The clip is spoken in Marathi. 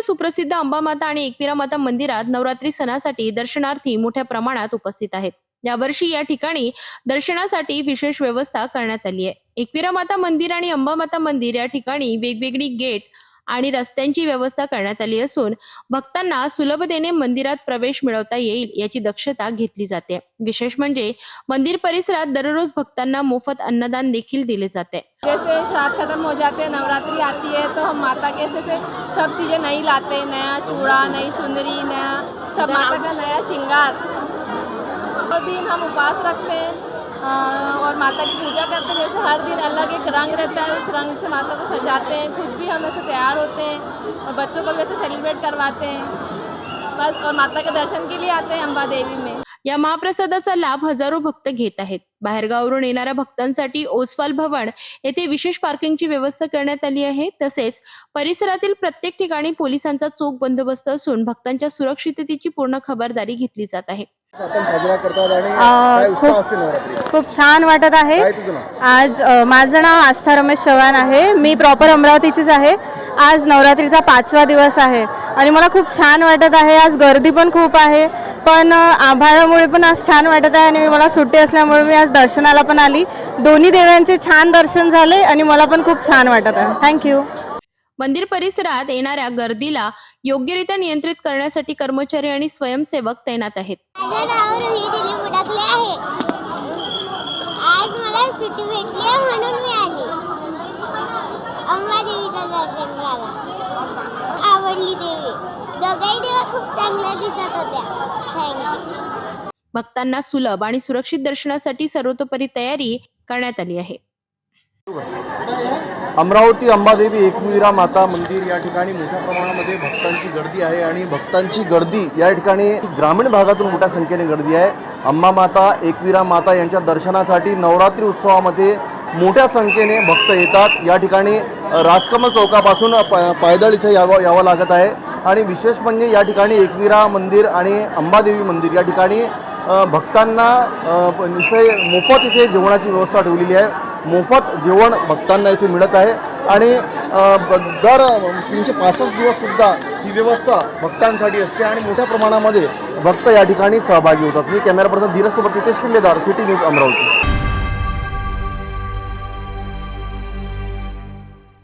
सुप्रसिद्ध अंबामाता आणि एकविरा माता मंदिरात नवरात्री सणासाठी दर्शनार्थी मोठ्या प्रमाणात उपस्थित आहेत. यावर्षी या ठिकाणी दर्शनासाठी विशेष व्यवस्था करण्यात आली आहे. एकविरा माता मंदिर आणि अंबामाता मंदिर या ठिकाणी वेगवेगळी गेट आणि रस्त्यांची व्यवस्था करण्यात आली असून भक्तांना सुलभतेने मंदिरात प्रवेश मिळवता येईल याची दक्षता घेतली जाते. विशेष म्हणजे मंदिर परिसरात दररोज भक्तांना मोफत अन्नदान देखील दिले जाते. जैसे श्राद्ध खत्म हो जाते नवरात्रि आती है तो हम माता के से, सब चीज़ें नई लाते हैं नया चूड़ा नई चुंदरी नया सब माता का नया श्रृंगार। तो दिन हम उपवास रखते हैं और माता की पूजा करते हैं। जैसे हर दिन अलग एक रंग रहता है उस रंग से माता को सजाते हैं। खुद भी हम ऐसे तैयार होते हैं और बच्चों को भी ऐसे सेलिब्रेट करवाते हैं। बस और माता के दर्शन के लिए आते हैं अंबा देवी में। या महाप्रसादाचा लाभ हजारो भक्त घेत आहेत. बाहेरगावरून येणाऱ्या भक्तांसाठी ओसवाल भवन येथे विशेष पार्किंगची व्यवस्था करण्यात आली आहे. तसेच परिसरातील प्रत्येक ठिकाणी पोलिसांचा चोख बंदोबस्त असून भक्तांच्या सुरक्षिततेची पूर्ण खबरदारी घेतली जात आहे. खूप- खूप छान वाटत आहे. आज माझं नाव आस्था रमेश चव्हाण आहे. मी प्रॉपर अमरावतीचीच आहे. आज नवरात्रीचा पाचवा दिवस आहे. आणि मला खूप छान वाटत आहे. आज गर्दी पण खूप आहे. पण आभाळामुळे पण आज छान वाटत आहे आणि मला सुट्टी असल्यामुळे मी आज दर्शनाला पण आली. दोन्ही देवांचे छान दर्शन झाले आणि मला पण खूप छान वाटत आहे. थँक्यू मंदिर परिसरात येणाऱ्या गर्दीला योग्यरित्या नियंत्रित करण्यासाठी कर्मचारी आणि स्वयंसेवक तैनात आहेत. भक्तांना सुलभ आणि सुरक्षित दर्शनासाठी सर्वतोपरी तयारी करण्यात आली आहे. अमरावती अंबादेवी एकविरा माता मंदिर या ठिकाणी मोठ्या प्रमाणामध्ये भक्तांची गर्दी आहे आणि भक्तांची गर्दी या ठिकाणी ग्रामीण भागातून मोठ्या संख्येने गर्दी आहे. अंबा माता एकविरा माता यांच्या दर्शनासाठी नवरात्री उत्सवामध्ये मोठ्या संख्येने भक्त येतात. या ठिकाणी राजकमल चौकापासून प- पायदळ इथे यावं यावं लागत आहे. आणि विशेष म्हणजे या ठिकाणी एकविरा मंदिर आणि अंबादेवी मंदिर या ठिकाणी भक्तांना इथे मोफत इथे जेवणाची व्यवस्था ठेवलेली आहे. मोफत जेवण भक्तांना इथे मिळत आहे. आणि दर तीनशे पासष्ट दिवससुद्धा ही व्यवस्था भक्तांसाठी असते आणि मोठ्या प्रमाणामध्ये भक्त या ठिकाणी सहभागी होतात. मी कॅमेरा पर्सन धीरसोबत नितेश किल्लेदार सिटी न्यूज अमरावती.